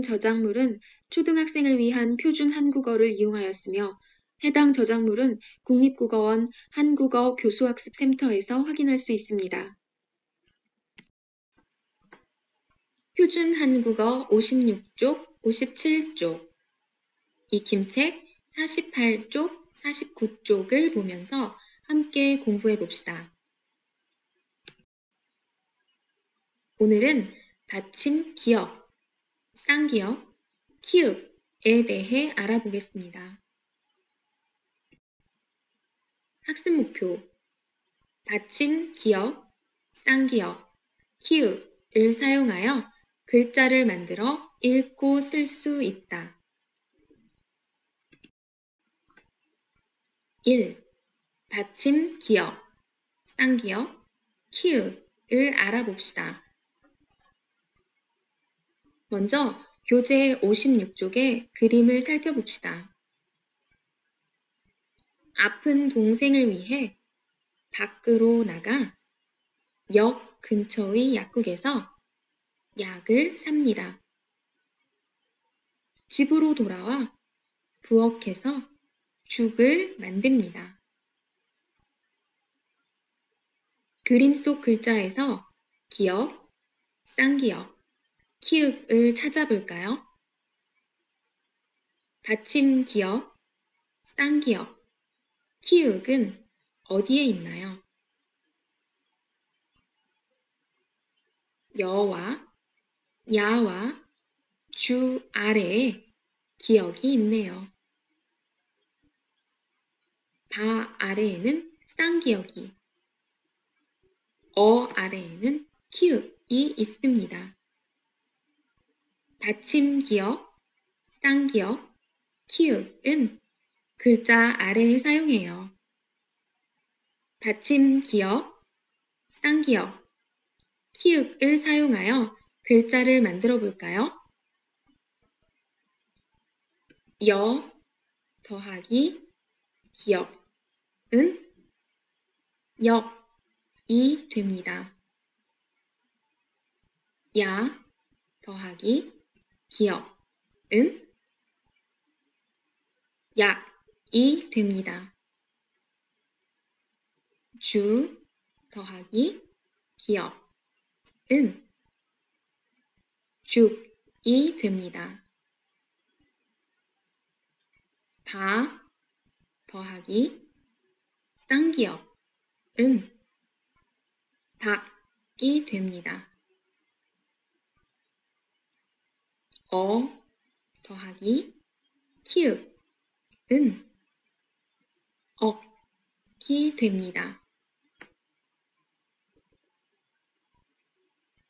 본 저작물은 초등학생을 위한 표준 한국어를 이용하였으며 해당 저작물은 국립국어원 한국어 교수학습센터에서 확인할 수 있습니다. 표준 한국어 56쪽, 57쪽 익힘책 48쪽, 49쪽을 보면서 함께 공부해 봅시다. 오늘은 받침 기역, 쌍기역, 키읔에 대해 알아보겠습니다. 학습 목표 받침 기역, 쌍기역, 키읔을 사용하여 글자를 만들어 읽고 쓸 수 있다. 1. 받침 기역, 쌍기역, 키읔을 알아봅시다. 먼저 교재 56쪽의 그림을 살펴봅시다. 아픈 동생을 위해 밖으로 나가 역 근처의 약국에서 약을 삽니다. 집으로 돌아와 부엌에서 죽을 만듭니다. 그림 속 글자에서 기역, 쌍기역, 키읔을 찾아볼까요? 받침 기역, 쌍기역, 키읔은 어디에 있나요? 여와 야와 주 아래에 기역이 있네요. 바 아래에는 쌍기역이, 어 아래에는 키읔이 있습니다. 받침 기역, 쌍기역, 키읔은 글자 아래에 사용해요. 받침 기역, 쌍기역, 키읔을 사용하여 글자를 만들어 볼까요? 여 더하기 기역은 역이 됩니다. 야 더하기 기역은 약이 됩니다. 주 더하기 기역은 죽이 됩니다. 바 더하기 쌍기역은 박이 됩니다. 어 더하기 키읔은 억이 됩니다.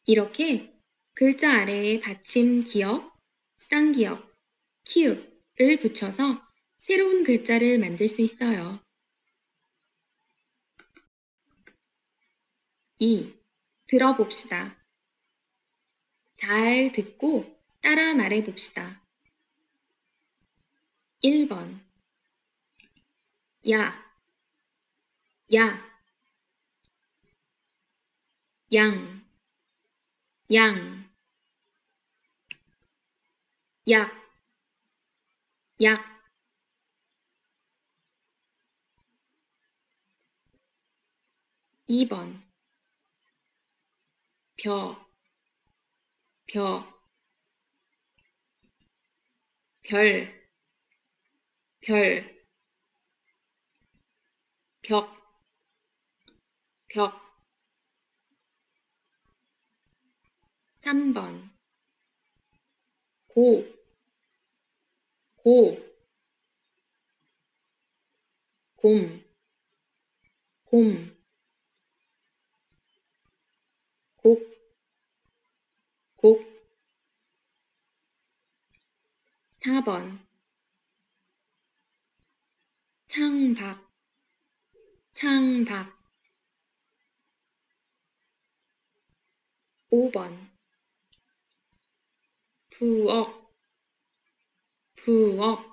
이렇게 글자 아래에 받침 기역, 쌍기역, 키읔을 붙여서 새로운 글자를 만들 수 있어요. 2. 들어봅시다. 잘 듣고 따라 말해 봅시다. 1번. 야, 야, 양, 양, 약, 약. 2번. 벼, 벼. 별, 별, 벽, 벽. 3번 고, 고, 곰, 곰, 곡, 곡. 4번 창밖 창밖 5번 부엌 부엌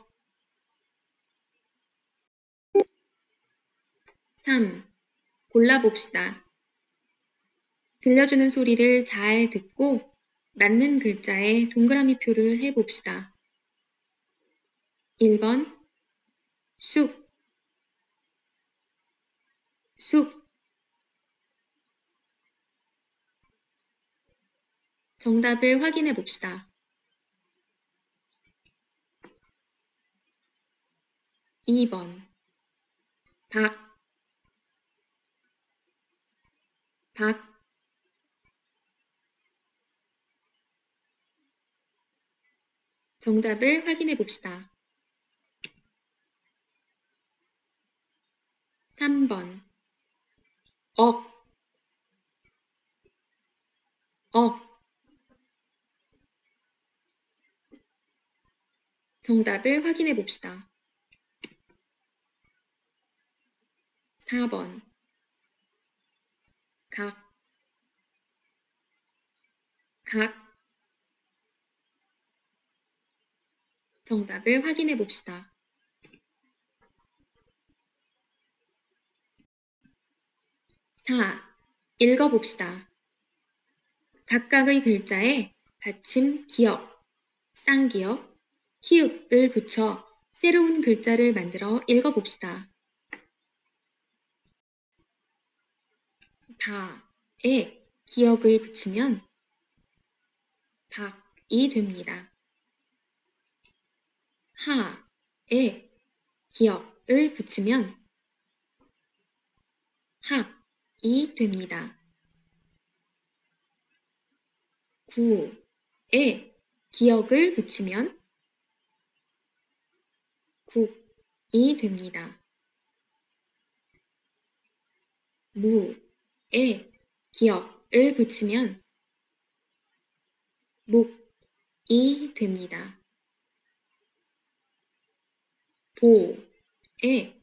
3. 골라봅시다. 들려주는 소리를 잘 듣고 맞는 글자에 동그라미 표를 해봅시다. 1번. 쑥, 쑥. 정답을 확인해 봅시다. 2번. 박, 박 정답을 확인해 봅시다. 3번. 억, 억 정답을 확인해 봅시다. 4번. 각, 각. 정답을 확인해 봅시다. 4. 읽어봅시다. 각각의 글자에 받침 기역, 쌍기역, 키읔을 붙여 새로운 글자를 만들어 읽어봅시다. 바에 기역을 붙이면 박이 됩니다. 하에 기역을 붙이면 학 이 됩니다. 구에 기역을 붙이면 국이 됩니다. 무에 기역을 붙이면 묵이 됩니다. 보에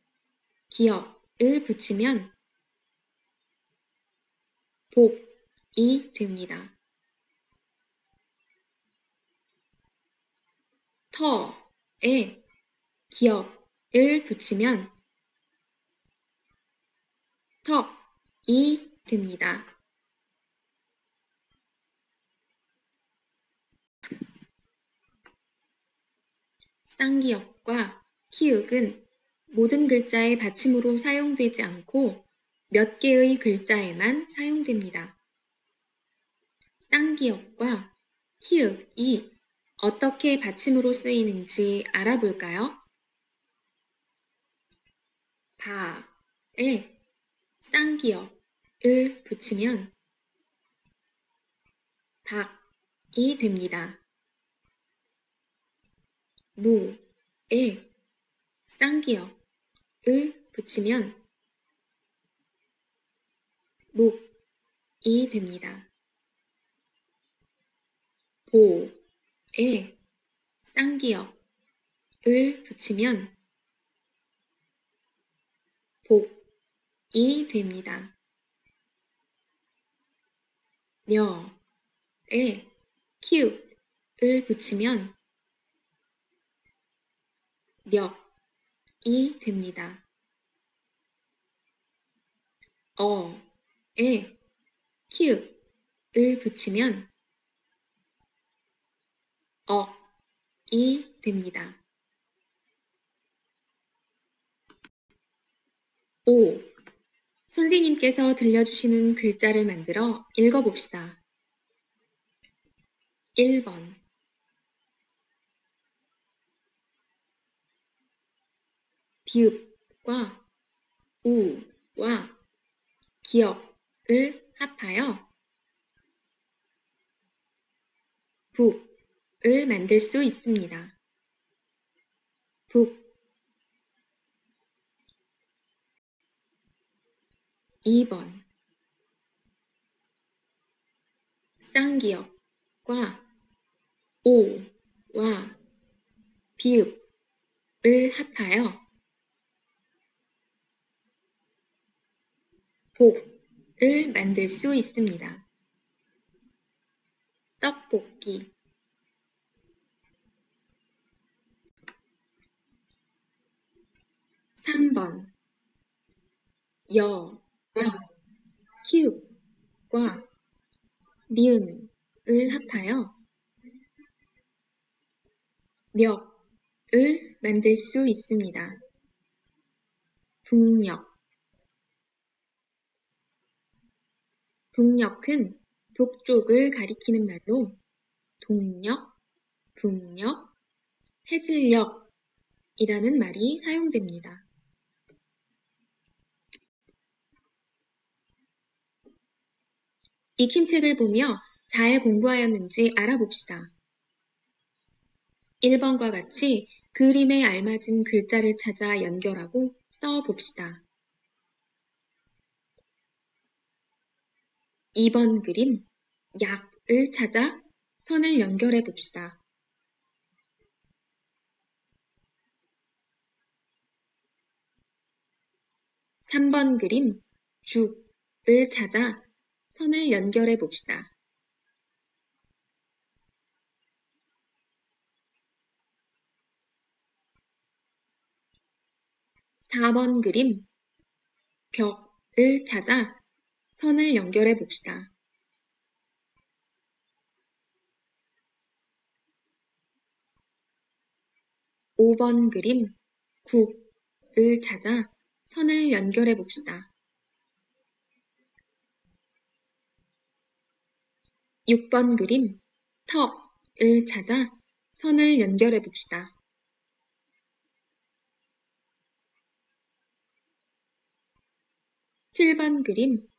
기역을 붙이면 복이 됩니다. 터에 기역을 붙이면 턱이 됩니다. 쌍기역과 키읔은 모든 글자의 받침으로 사용되지 않고 몇 개의 글자에만 사용됩니다. 쌍기역과 키읔이 어떻게 받침으로 쓰이는지 알아볼까요? 바에 쌍기역을 붙이면 박이 됩니다. 무에 쌍기역을 붙이면 목이 됩니다. 보에 쌍기역을 붙이면 복이 됩니다. 녀에 키읔을 붙이면 력이 됩니다. 어 에 키읔을 붙이면 억이 됩니다. 오. 선생님께서 들려주시는 글자를 만들어 읽어봅시다. 1번 비읍과 우와 기역 을 합하여 북을 만들 수 있습니다. 북 2번 쌍기역과 오와 비읍을 합하여 복 을 만들 수 있습니다. 떡볶이 3번 여, 와, 키읔과 니은, 을 합하여 멱을 만들 수 있습니다. 북녘 북녘은 북쪽을 가리키는 말로 동력, 북녘, 해질녘이라는 말이 사용됩니다. 익힘책을 보며 잘 공부하였는지 알아봅시다. 1번과 같이 그림에 알맞은 글자를 찾아 연결하고 써봅시다. 2번 그림 약을 찾아 선을 연결해 봅시다. 3번 그림 죽을 찾아 선을 연결해 봅시다. 4번 그림 벽을 찾아 선을 연결해 봅시다. 5번 그림 국을 찾아 선을 연결해 봅시다. 6번 그림 턱을 찾아 선을 연결해 봅시다. 7번 그림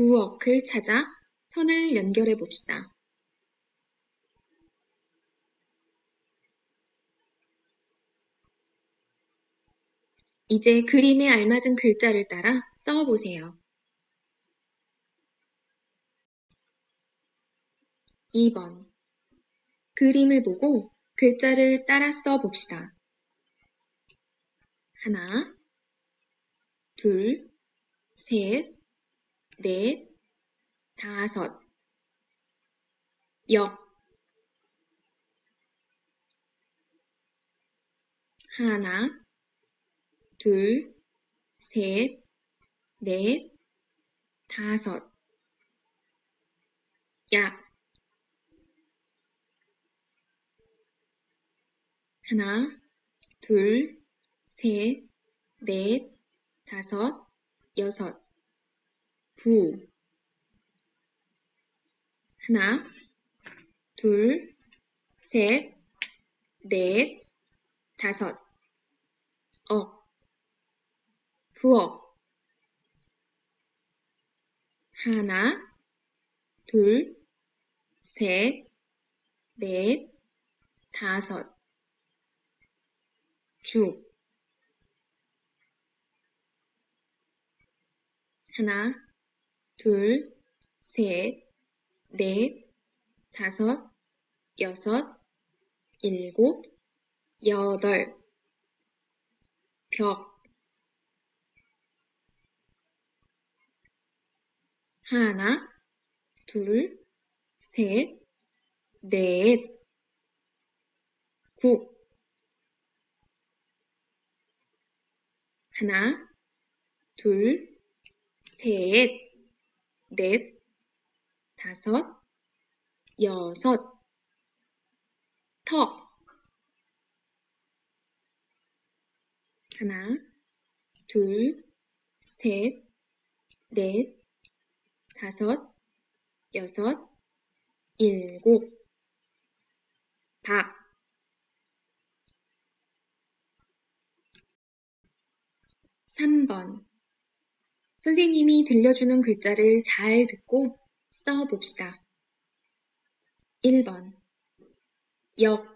부엌을 찾아 선을 연결해 봅시다. 이제 그림에 알맞은 글자를 따라 써보세요. 2번 그림을 보고 글자를 따라 써봅시다. 하나, 둘, 셋, 넷, 다섯, 역, 하나, 둘, 셋, 넷, 다섯, 약, 하나, 둘, 셋, 넷, 다섯, 여섯, 부, 하나, 둘, 셋, 넷, 다섯, 억, 부억, 하나, 둘, 셋, 넷, 다섯, 죽, 하나, 둘, 셋, 넷, 다섯, 여섯, 일곱, 여덟, 벽, 하나, 둘, 셋, 넷, 국, 하나, 둘, 셋, 넷, 다섯, 여섯, 턱, 하나, 둘, 셋, 넷, 다섯, 여섯, 일곱, 박, 3번 선생님이 들려주는 글자를 잘 듣고 써 봅시다. 1번. 역,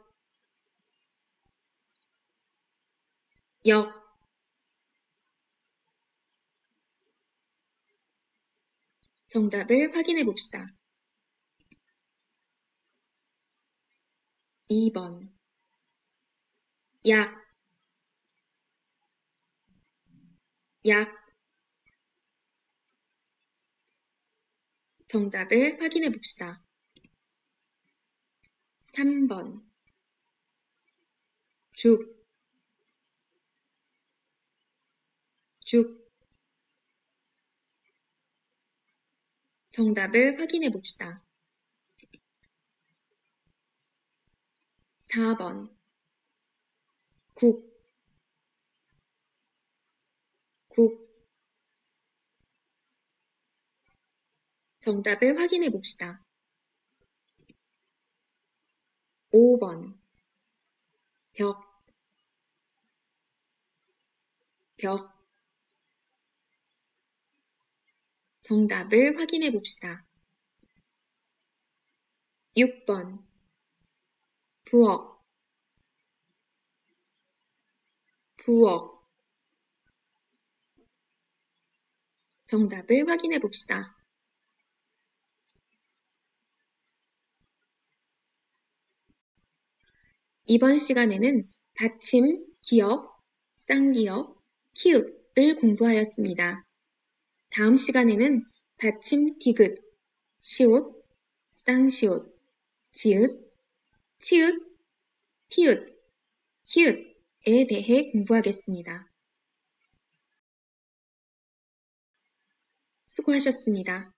역. 정답을 확인해 봅시다. 2번. 약, 약 정답을 확인해 봅시다. 3번. 죽, 죽. 정답을 확인해 봅시다. 4번. 국, 국. 정답을 확인해 봅시다. 5번 벽, 벽. 정답을 확인해 봅시다. 6번 부엌, 부엌. 정답을 확인해 봅시다. 이번 시간에는 받침, 기역, 쌍기역, 키읔을 공부하였습니다. 다음 시간에는 받침 디귿, 시옷, 쌍시옷, 지읒, 치읒, 티읒, 히읗에 대해 공부하겠습니다. 수고하셨습니다.